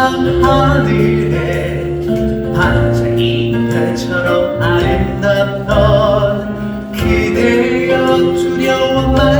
밤 하늘에 반짝 이달처럼 아름답던 그대여 두려워 말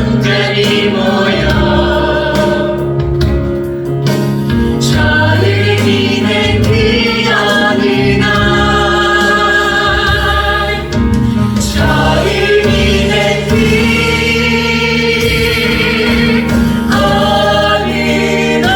온전히 모여 저를 기는 그 어느 날 저를 기는 그 어느 니나.